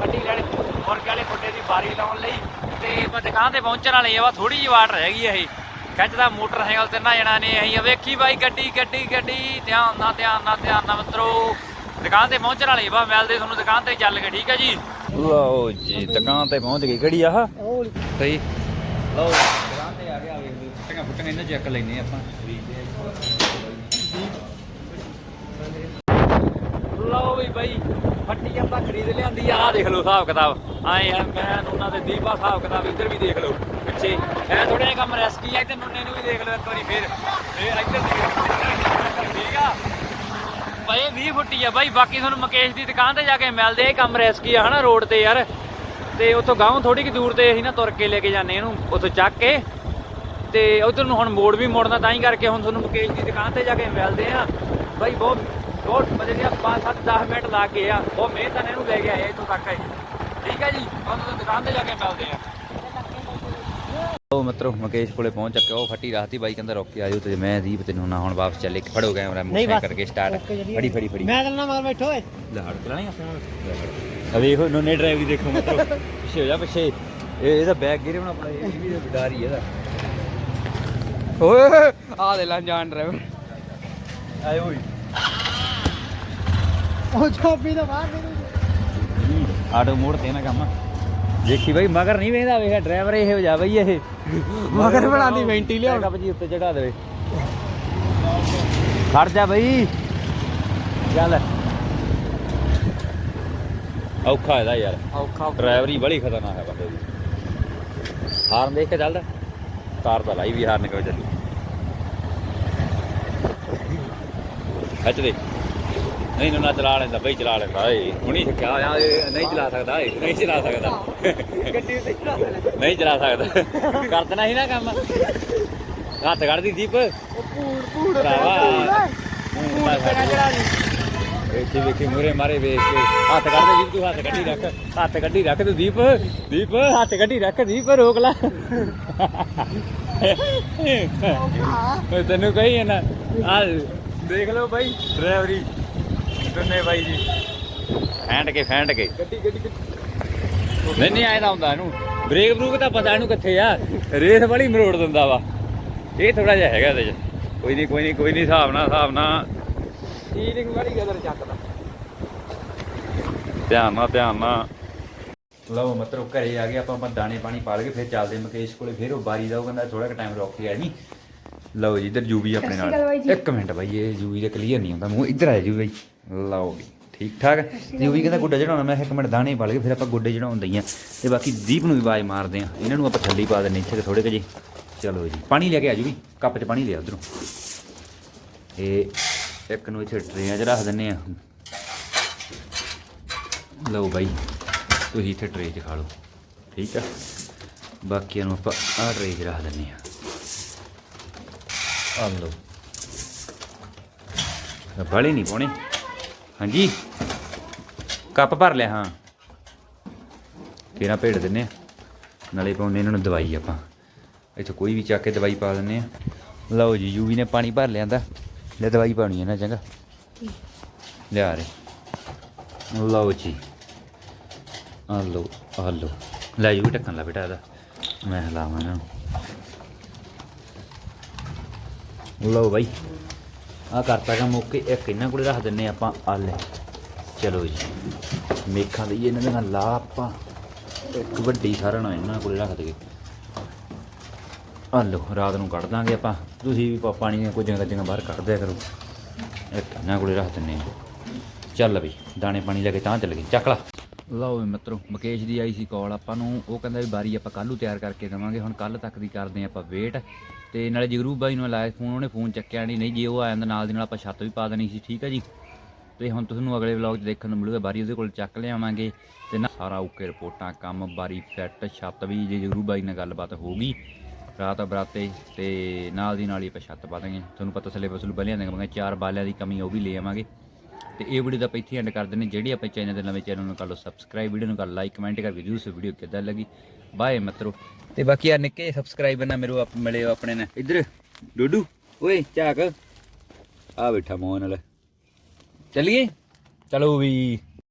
ਫੱਟੀ ਲੈਣ ਮੁਰਗੇ ਵਾਲੇ ਖੁੱਡੇ ਦੀ ਬਾਰੀ ਲਾਉਣ ਲਈ ਤੇ ਮੈਂ ਦੁਕਾਨ ਤੇ ਪਹੁੰਚਣ ਵਾਲੀ ਆ ਵਾ ਥੋੜੀ ਜਿਹੀ ਵਾਟ ਰਹਿ ਗਈ ਇਹ। ਖਿੱਚਦਾ ਮੋਟਰਸਾਈਕਲ ਤੇ ਨਾ ਜਣਾ ਨੇ ਅਸੀਂ ਵੇਖੀ ਬਾਈ ਗੱਡੀ ਗੱਡੀ ਗੱਡੀ। ਧਿਆਨ ਨਾਲ ਧਿਆਨ ਨਾਲ ਧਿਆਨ ਨਾਲ ਮਿੱਤਰੋ ਦੁਕਾਨ ਤੇ ਪਹੁੰਚਣ ਵਾਲੀ ਵਾ ਮਿਲਦੇ ਤੁਹਾਨੂੰ ਦੁਕਾਨ ਤੇ ਚੱਲ ਕੇ ਠੀਕ ਹੈ ਜੀ? ਲਓ ਜੀ ਦੁਕਾਨ ਤੇ ਪਹੁੰਚ ਗਈ ਕਿਹੜੀ ਆਹ ਸਹੀ। ਲਓ ਦੁਕਾਨ ਤੇ ਆ ਗਿਆ ਵੇਖ ਲਓ। ਫੁੱਟੀਆਂ ਫੁੱਟੀਆਂ ਇਹਨਾਂ ਚੱਕ ਲੈਨੇ ਆਪਾਂ। ਲਓ ਵੀ ਬਾਈ। ਫੱਟੀ ਆਪਾਂ ਖਰੀਦ ਲਿਆਂਦੀ ਆ ਆਹ ਦੇਖ ਲਓ ਹਿਸਾਬ ਕਿਤਾਬ। ਆਏ ਆ, ਮੈਂ ਉਹਨਾਂ ਦੇ ਦੀਪਾ ਹਿਸਾਬ ਕਿਤਾਬ, ਇੱਧਰ ਵੀ ਦੇਖ ਲਓ, ਪਿੱਛੇ। ਐ ਥੋੜੇ ਜਿਹਾ ਕੰਮ ਰੈਸਕੀ ਆ ਤੇ ਨੁੰਨੇ ਨੂੰ ਵੀ ਦੇਖ ਲਓ ਇੱਕ ਵਾਰੀ ਫੇਰ। ਫੇਰ ਇੱਧਰ ਦੇਖ ਠੀਕ ਆ? ਭਾਈ 20 ਫੁੱਟੀ ਆ ਬਾਈ, ਬਾਕੀ ਤੁਹਾਨੂੰ ਮੁਕੇਸ਼ ਦੀ ਦੁਕਾਨ ਤੇ ਜਾ ਕੇ ਮਿਲਦੇ ਆ, ਇਹ ਕੰਮ ਰੈਸਕੀ ਆ ਹਨਾ ਰੋਡ ਤੇ ਯਾਰ। ਤੇ ਉੱਥੋਂ ਗਾਉਂ ਥੋੜੀ ਕਿ ਦੂਰ ਤੇ ਅਸੀਂ ਨਾ ਤੁਰ ਕੇ ਲੈ ਕੇ ਜਾਂਦੇ ਇਹਨੂੰ, ਉੱਥੋਂ ਚੱਕ ਕੇ। ਤੇ ਉਧਰ ਨੂੰ ਹੁਣ ਮੋੜ ਵੀ ਮੋੜਨਾ, ਤਾਂ ਹੀ ਕਰਕੇ ਹੁਣ ਤੁਹਾਨੂੰ ਮੁਕੇਸ਼ ਦੀ ਦੁਕਾਨ ਤੇ ਜਾ ਕੇ ਮਿਲਦੇ ਆ ਬਾਈ, ਬਹੁਤ ਬਹੁਤ ਮਜ਼ੇ ਦੀਆਂ 5-7 10 ਮਿੰਟ ਲਾ ਕੇ ਆ ਉਹ ਮਿਹਨਤ ਨਾਲ ਇਹਨੂੰ ਲੈ ਕੇ ਆਏ ਇੱਥੋਂ ਤੱਕ ਠੀਕ ਹੈ ਜੀ ਹੁਣ ਤੁਹਾਨੂੰ ਦੁਕਾਨ ਤੇ ਜਾ ਕੇ ਮਿਲਦੇ ਆ। ਉਹ ਮਿੱਤਰੋ ਮੁਕੇਸ਼ ਕੋਲੇ ਪਹੁੰਚ ਚੱਕੇ ਉਹ ਫੱਟੀ ਰਾਤੀ ਬਾਈ ਕਹਿੰਦਾ ਰੋਕ ਕੇ ਆਜੋ ਤੇ ਮੈਂ ਦੀਪ ਤੈਨੂੰ ਨਾ ਹੁਣ ਵਾਪਸ ਚੱਲੇ ਫੜੋ ਕੈਮਰਾ ਮੂਸੇ ਕਰਕੇ ਸਟਾਰਟ ਫੜੀ ਫੜੀ ਫੜੀ। ਮੈਂ ਚੱਲਣਾ ਮਗਰ ਬੈਠੋ ਓਏ ਲਹੜ ਕਰਾਣੀ ਆਪਾਂ ਆ। ਵੇਖੋ ਨੋਨੇ ਡਰਾਈਵ ਦੇਖੋ ਮਿੱਤਰੋ। ਪਿੱਛੇ ਹੋ ਜਾ ਪਿੱਛੇ। ਇਹ ਇਹਦਾ ਬੈਗ ਗਿਰੇ ਹੁਣ ਆਪਣਾ ਇਹ ਵੀ ਡਰ ਹੀ ਇਹਦਾ। ਓਏ ਆ ਦੇ ਲਾਂ ਜਾਨ ਡਰਾਈਵਰ ਆਏ ਓਏ ਉਹ ਚਾਬੀ ਤਾਂ ਬਾਹਰ ਨਹੀਂ ਆਟੋ ਮੋੜ ਤੇ ਨਾ ਕੰਮ। ਦੇਖੀ ਬਾਈ ਮਗਰ ਨਹੀਂ ਵੇਂਦਾ ਵੇਖ ਡਰਾਈਵਰ ਇਹ ਹੋ ਜਾ ਬਈ ਇਹ। ਮਗਰ ਬਣਾਦੀ ਵੈਂਟੀ ਲਿਆਉਣ। ਕੱਪ ਜੀ ਉੱਤੇ ਚੜਾ ਦੇਵੇ। ਖੜ ਜਾ ਬਈ। ਚੱਲ। ਔਖਾ ਇਹਦਾ ਯਾਰ। ਔਖਾ ਡਰਾਈਵਰੀ ਬੜੀ ਖਤਰਨਾਕ ਹੈ ਬੰਦੇ ਦੀ। ਹਾਰਨ ਦੇਖ ਕੇ ਚੱਲਦਾ ਕਾਰ ਦਾ ਲਾਈ ਵੀ ਹਾਰਨ ਕਿਉਂ ਚੱਲੂ। ਖੱਚ ਦੇ। ਨਹੀਂ ਨਾ ਚਲਾ ਲੈਂਦਾ ਬਈ ਚਲਾ ਲੈਂਦਾ ਏ ਹੁਣੀ ਸਿੱਖਿਆ ਆ ਨਹੀਂ ਚਲਾ ਸਕਦਾ ਏ ਨਹੀਂ ਚਲਾ ਸਕਦਾ। ਗੱਡੀ ਉੱਤੇ ਚੜਾ ਨਹੀਂ ਚਲਾ ਸਕਦਾ। ਕਰ ਦੇਣਾ ਸੀ ਨਾ ਕੰਮ। ਹੱਥ ਕੱਢਦੀ ਦੀਪ। ਪੂੜ ਪੂੜ ਭਰਾਵਾ। ਪੂੜ ਤੇ ਨਾ। ਚੜਾ ਦੀ ਵੇਖੀ ਵੇਖੀ ਮੂਰੇ ਮਾਰੇ ਵੇਖ ਕੇ। ਹੱਥ ਕੱਢ ਦੇ ਦੀਪ ਤੂੰ ਹੱਥ ਕੱਢੀ ਰੱਖ। ਹੱਥ ਕੱਢੀ ਰੱਖ ਤੂੰ ਦੀਪ ਦੀਪ ਹੱਥ ਕੱਢੀ ਰੱਖ ਦੀਪ ਰੋਕ ਲੈ। ਤੈਨੂੰ ਕਹੀ ਨਾ ਆ ਦੇਖ ਲਓ ਬਾਈ ਡਰਾਈਵਰੀ। ਦੁੰਨੇ ਬਾਈ ਜੀ। ਫੈਂਟ ਕੇ ਫੈਂਟ ਕੇ। ਗੱਡੀ ਗੱਡੀ ਨਹੀਂ ਨਹੀਂ ਆਇਆ ਹੁੰਦਾ ਇਹਨੂੰ। ਬ੍ਰੇਕ ਬਰੂਕ ਤਾਂ ਪਤਾ ਇਹਨੂੰ ਕਿੱਥੇ ਆ। ਰੇਸ ਵਾਲੀ ਮਰੋੜ ਦਿੰਦਾ ਵਾ। ਇਹ ਥੋੜਾ ਜਿਹਾ ਹੈਗਾ ਇਹਦੇ ਚ। ਕੋਈ ਨਹੀਂ ਕੋਈ ਨਹੀਂ ਕੋਈ ਨਹੀਂ ਹਿਸਾਬ ਨਾਲ ਹਿਸਾਬ ਨਾਲ। ਸਟੀਰਿੰਗ ਵਾਲੀ ਗਦਰ ਚੱਕਦਾ। ਧਿਆਨ ਨਾਲ ਧਿਆਨ ਨਾਲ। ਲਓ ਮਤਲਬ ਘਰੇ ਆ ਗਏ ਆਪਾਂ ਆਪਾਂ ਦਾਣੇ ਪਾਣੀ ਪਾ ਲਏ ਫਿਰ ਚੱਲਦੇ ਮੁਕੇਸ਼ ਕੋਲੇ ਫਿਰ ਉਹ ਬਾਰੀ ਦਾ ਉਹ ਕਹਿੰਦਾ ਥੋੜਾ ਕੁ ਟਾਈਮ ਰੁਕ ਕੇ ਆਈ ਨਹੀਂ ਲਓ ਜੀ ਇੱਧਰ ਜੂਬੀ ਆਪਣੇ ਨਾਲ। ਇੱਕ ਮਿੰਟ ਬਾਈ ਇਹ ਜੂਬੀ ਦਾ ਕਲੀਅਰ ਨਹੀਂ ਹੁੰਦਾ ਮੂੰਹ ਇੱਧਰ ਆ ਜੂ ਬਾਈ। ਲਓ ਵੀ, ਠੀਕ ਠਾਕ? ਜੂਬੀ ਕਹਿੰਦਾ ਗੁੱਡਾ ਚੜਾਉਣਾ, ਮੈਂ ਕਿਹਾ ਇੱਕ ਮਿੰਟ ਦਾਣੇ ਪਾ ਲਏ ਫਿਰ ਆਪਾਂ ਗੁੱਡੇ ਚੜਾਉਣ ਦਈਆਂ ਤੇ ਬਾਕੀ ਦੀਪ ਨੂੰ ਵੀ ਆਵਾਜ਼ ਮਾਰਦੇ ਆ ਇਹਨਾਂ ਨੂੰ ਆਪਾਂ ਥੱਲੇ ਹੀ ਪਾ ਦਿੰਨੇ ਇੱਥੇ ਥੋੜੇ ਕੁ ਜੀ ਚਲੋ ਜੀ, ਪਾਣੀ ਲੈ ਕੇ ਆ ਜੂਬੀ ਕੱਪ 'ਚ ਪਾਣੀ ਲਿਆ ਉਧਰੋਂ। ਇਹ ਇੱਕ ਨੂੰ ਇੱਥੇ ਟਰੇਆਂ 'ਚ ਰੱਖ ਦਿੰਨੇ ਆ ਲਓ ਬਾਈ, ਤੁਸੀਂ ਇੱਥੇ ਟਰੇ 'ਚ ਖਾ ਲਓ। ਠੀਕ ਆ? ਬਾਕੀਆਂ ਨੂੰ ਆਪਾਂ ਆਹ ਟਰੇ 'ਚ ਰੱਖ ਦਿੰਨੇ ਆ ਆ ਲਓ। ਬਾਲੀ ਨਹੀਂ ਪਾਉਣੇ। ਹਾਂਜੀ। ਕੱਪ ਭਰ ਲਿਆ, ਹਾਂ। ਤੇਰਾ ਭੇੜ ਦਿੰਨੇ ਆ ਨਾਲੇ ਪਾਉਂਦੇ ਇਹਨਾਂ ਨੂੰ ਦਵਾਈ ਆਪਾਂ। ਇੱਥੇ ਕੋਈ ਵੀ ਚੱਕ ਕੇ ਦਵਾਈ ਪਾ ਦਿੰਨੇ ਆ ਲਓ ਜੀ, ਯੂਵੀ ਨੇ ਪਾਣੀ ਭਰ ਲਿਆਂਦਾ ਲੈ ਦਵਾਈ ਪਾਉਣੀ ਹੈ ਨਾ, ਚੰਗਾ। ਲਿਆ ਰੇ। ਲਓ ਜੀ। ਆ ਲਓ ਆ ਲਓ। ਲੈ ਯੂਵੀ, ਢੱਕਣ ਲਾ ਬੇਟਾ ਇਹਦਾ। ਮੈਂ ਹਲਾਵਾਂ ਇਹਨਾਂ ਨੂੰ। ਲਓ ਬਾਈ। ਆ ਕਰਤਾ ਕੰਮ ਓਕੇ ਇੱਕ ਇਹਨਾਂ ਕੋਲੇ ਰੱਖ ਦਿੰਨੇ ਆਪਾਂ ਆ ਚਲੋ ਜੀ, ਮੇਖਾਂ ਦੀ ਇਹਨਾਂ ਦੇ ਨਾਲ ਲਾ ਆਪਾਂ ਇੱਕ ਵੱਡੀ ਸਾਰਨ ਇਹਨਾਂ ਕੋਲੇ ਰੱਖ ਦਈਏ। ਆ ਲਓ, ਰਾਤ ਨੂੰ ਕੱਢ ਦਾਂਗੇ ਆਪਾਂ। ਤੁਸੀਂ ਵੀ ਪਾਣੀ ਦੀਆਂ ਕੁਝ ਜਗ੍ਹਾ ਬਾਹਰ ਕੱਢ ਦਿਆ ਕਰੋ। ਇੱਕ ਇਹਨਾਂ ਕੋਲੇ ਰੱਖ ਦਿੰਨੇ ਆ ਚੱਲ ਵੀ, ਦਾਣੇ ਪਾਣੀ ਲੈ ਕੇ ਤਾਂ ਚੱਲ ਗਏ। ਚੱਕ ਲਾ। ਲਓ ਵੀ ਮਿੱਤਰੋ, ਮੁਕੇਸ਼ ਦੀ ਆਈ ਸੀ ਕਾਲ ਆਪਾਂ ਨੂੰ ਉਹ ਕਹਿੰਦਾ ਵੀ ਬਾਰੀ ਆਪਾਂ ਕੱਲ੍ਹ ਨੂੰ ਤਿਆਰ ਕਰਕੇ ਦੇਵਾਂਗੇ, ਹੁਣ ਕੱਲ ਤੱਕ ਦੀ ਕਰਦੇ ਹਾਂ ਆਪਾਂ ਵੇਟ ਤੇ ਨਾਲੇ ਜਗਰੂਪ ਬਾਈ ਨੂੰ ਲਾਇਆ ਫੋਨ ਉਹਨੇ ਫੋਨ ਚੱਕਿਆ ਨਹੀਂ ਨਹੀਂ ਜੇ ਉਹ ਆ ਜਾਂਦਾ ਨਾਲ ਦੀ ਨਾਲ ਆਪਾਂ ਛੱਤ ਵੀ ਪਾ ਦੇਣੀ ਸੀ, ਠੀਕ ਹੈ ਜੀ? ਤੇ ਹੁਣ ਤੁਹਾਨੂੰ ਅਗਲੇ ਵਲੌਗ 'ਚ ਦੇਖਣ ਨੂੰ ਮਿਲੂਗਾ ਬਾਰੀ ਉਹਦੇ ਕੋਲ ਚੱਕ ਲਿਆਵਾਂਗੇ। ਤੇ ਨਾ ਸਾਰਾ ਓਕੇ ਰਿਪੋਰਟਾਂ, ਕੰਮ ਬਾਰੀ ਫਿੱਟ ਛੱਤ ਵੀ, ਜੇ ਜਗਰੂ ਬਾਈ ਨਾਲ ਗੱਲਬਾਤ ਹੋ ਗਈ ਰਾਤ ਬਰਾਤੇ, ਤੇ ਨਾਲ ਦੀ ਨਾਲ ਹੀ ਆਪਾਂ ਛੱਤ ਪਾ ਦਾਂਗੇ ਤੁਹਾਨੂੰ ਪਤਾ ਥੱਲੇ ਬਸਲ ਬਲਿਆਂ ਦੇ ਚਾਰ ਬਾਲਿਆਂ ਦੀ ਕਮੀ ਉਹ ਵੀ ਲੈ ਆਵਾਂਗੇ। ਤੇ ਇਹ ਵੀਡੀਓ ਦਾ ਆਪਾਂ ਇੱਥੇ ਐਂਡ ਕਰ ਦਿੰਦੇ ਜਿਹੜੀ ਆਪਾਂ ਚੈਨਲ ਦੇ ਨਵੇਂ ਚੈਨਲ ਨੂੰ ਕਰ ਲਓ ਸਬਸਕ੍ਰਾਈਬ ਵੀਡੀਓ ਨੂੰ ਕਰ ਲਾਈਕ ਕਮੈਂਟ ਕਰਕੇ ਜਰੂਰ ਸੇ ਵੀਡੀਓ ਕਿੱਦਾਂ ਲੱਗੀ? ਬਾਏ ਮਿੱਤਰੋ। ਤੇ ਬਾਕੀ ਆ ਨਿੱਕੇ ਸਬਸਕ੍ਰਾਈਬਰ ਨਾ ਮੇਰੇ ਆਪ ਮਿਲੇ ਆਪਣੇ ਨੇ। ਇੱਧਰ, ਡੋਡੂ, ਓਏ, ਝਾਕ। ਆ ਬੈਠਾ ਮੋਹਨ ਨਾਲ ਚੱਲੀਏ? ਚਲੋ ਵੀ।